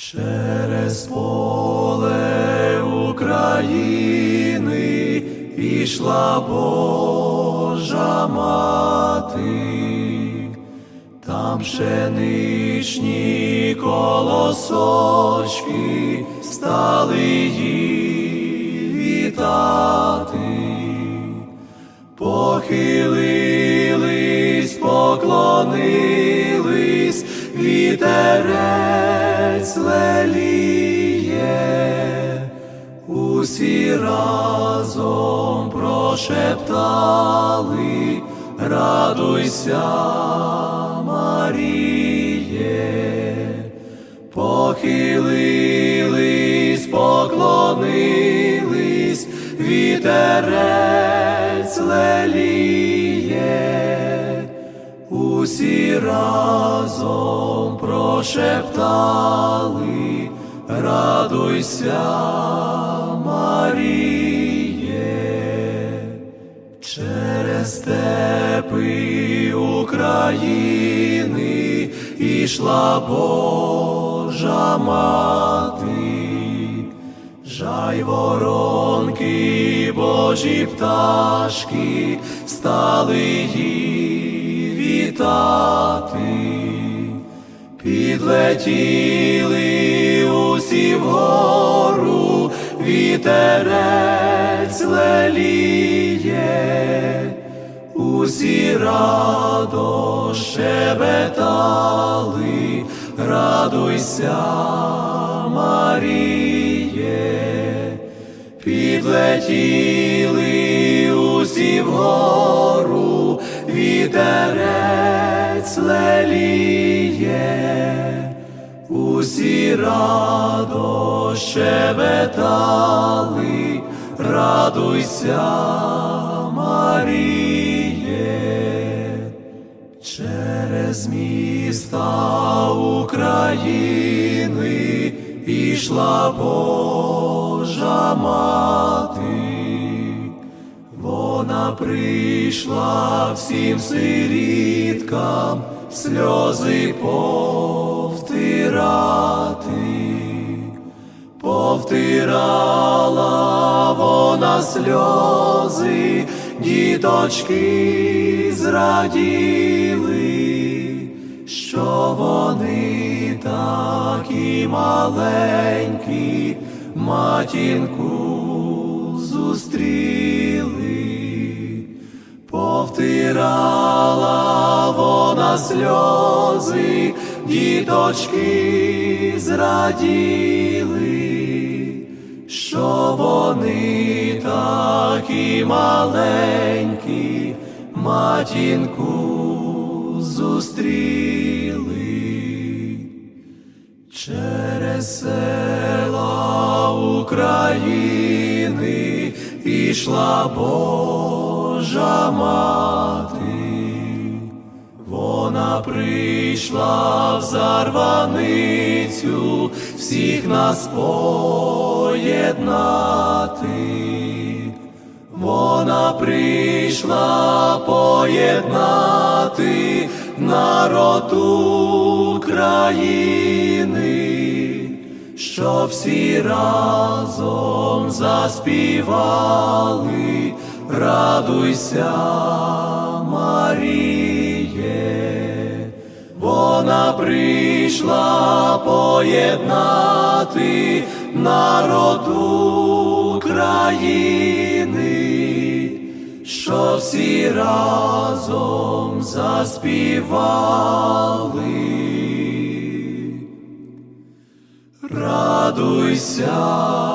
Через поле України ішла Божа мати, там пшеничні колосочки стали її вітати, похилились, поклонились, вітерець леліє, усі разом прошептали, радуйся, Маріє, похилились, поклонились, вітерець леліє, усі разом прошептали, радуйся, Маріє, через степи України ішла Божа мати, жай воронки, Божі пташки стали її вітати, підлетіли усі вгору, вітерець леліє, усі радо щебетали, радуйся, Маріє, підлетіли усі вгору, вітерець леліє, усі радо щебетали, радуйся, Маріє, через міста України ішла Божа мати, прийшла всім сиріткам сльози повтирати, повтирала вона сльози, діточки зраділи, що вони такі маленькі, матінку зустріли, повтирала вона сльози, діточки зраділи, що вони такі маленькі, матінку зустріли. Через села України ішла Божа мати, вона прийшла в зарваницю всіх нас поєднати. Вона прийшла поєднати народ України, що всі разом заспівали, радуйся, Маріє, вона прийшла поєднати народ України, що всі разом заспівали. Радуйся,